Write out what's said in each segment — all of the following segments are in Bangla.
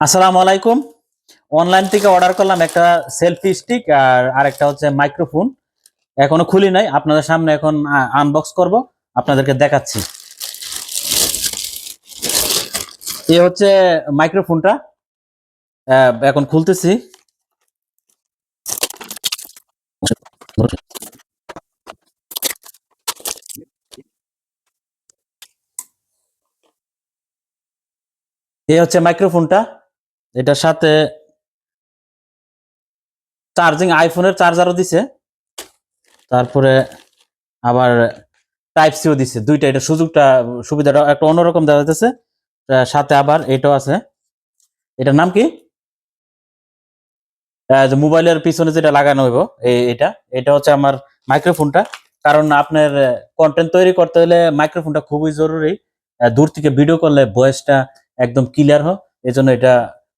আসসালামু আলাইকুম। অনলাইন থেকে অর্ডার করলাম একটা সেলফি স্টিক আর আরেকটা হচ্ছে মাইক্রোফোন এখনও খুলি নাই, আপনাদের সামনে এখন আনবক্স করব, আপনাদেরকে দেখাচ্ছি। এ হচ্ছে মাইক্রোফোনটা এখন খুলতেছি। এ হচ্ছে মাইক্রোফোনটা এটার সাথে চার্জিং আইফোনের চার্জারও দিছে। তারপরে আবার টাইপ সিও দিছে। দুইটা এটা সুযোগটা, সুবিধাটা একটা অন্যরকম দেওয়া যাচ্ছে সাথে আবার এটাও আছে। এটার নাম কি? মোবাইলের পিছনে যেটা লাগানো হইব এটা এটা হচ্ছে আমার মাইক্রোফোনটা। কারণ আপনার কন্টেন্ট তৈরি করতে হলে মাইক্রোফোনটা খুবই জরুরি। দূর থেকে ভিডিও করলে ভয়েসটা একদম ক্লিয়ার হয়। এই এটা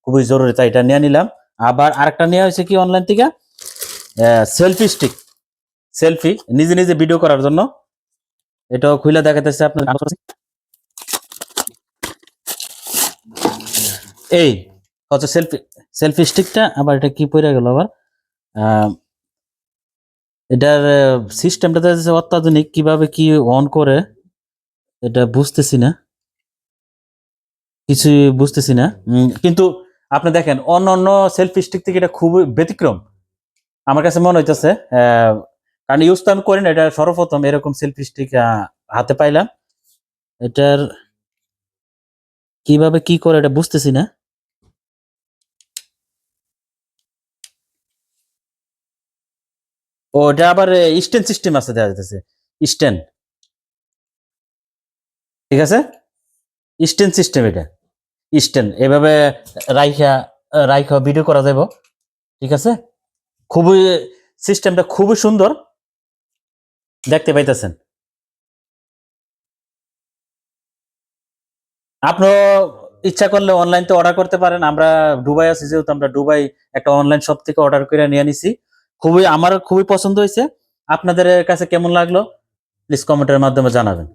খুবই জরুরি, তাই এটা নিয়ে নিলাম। আবার আরেকটা নেওয়া হয়েছে কি অনলাইন থেকে? সেলফি স্টিক সেলফি নিজে নিজে ভিডিও করার জন্য। এটাও খুলে দেখাতেছে আপনার। এই, হচ্ছে সেলফি সেলফি স্টিকটা আবার এটা কি পড়ে গেল আবার? এটার সিস্টেমটা অত্যাধুনিক, কীভাবে কি অন করে, এটা বুঝতেছি না। কিছু বুঝতেছি না। কিন্তু আপনি দেখেন অন্য অন্য সেলফি স্টিক থেকে এটা খুবই ব্যতিক্রম। আমার কাছে মনে হইতেছে কারণ ইউজ তো আমি করি না, এটা সর্বপ্রথম এরকম সেলফি স্টিক হাতে পাইলাম। এটার কীভাবে কি করে এটা বুঝতেছি না। ও, এটা আবার স্ট্যান্ড সিস্টেম আছে দেখা যাচ্ছে স্ট্যান্ড ঠিক আছে? স্ট্যান্ড সিস্টেম এটা। স্ট্যান্ড। এভাবে রাইখা রাইখা ভিডিও করা যাবে ঠিক আছে? খুবই সিস্টেমটা খুবই সুন্দর। দেখতে পাইতেছেন? আপনিও ইচ্ছা করলে অনলাইন তো অর্ডার করতে পারেন। আমরা দুবাই আছি, যেহেতু আমরা দুবাই একটা অনলাইন শপ থেকে অর্ডার করে নিয়ে নিছি। খুবই আমার খুবই পছন্দ হয়েছে। আপনাদের কাছে কেমন লাগল? প্লিজ কমেন্টের মাধ্যমে জানাবেন।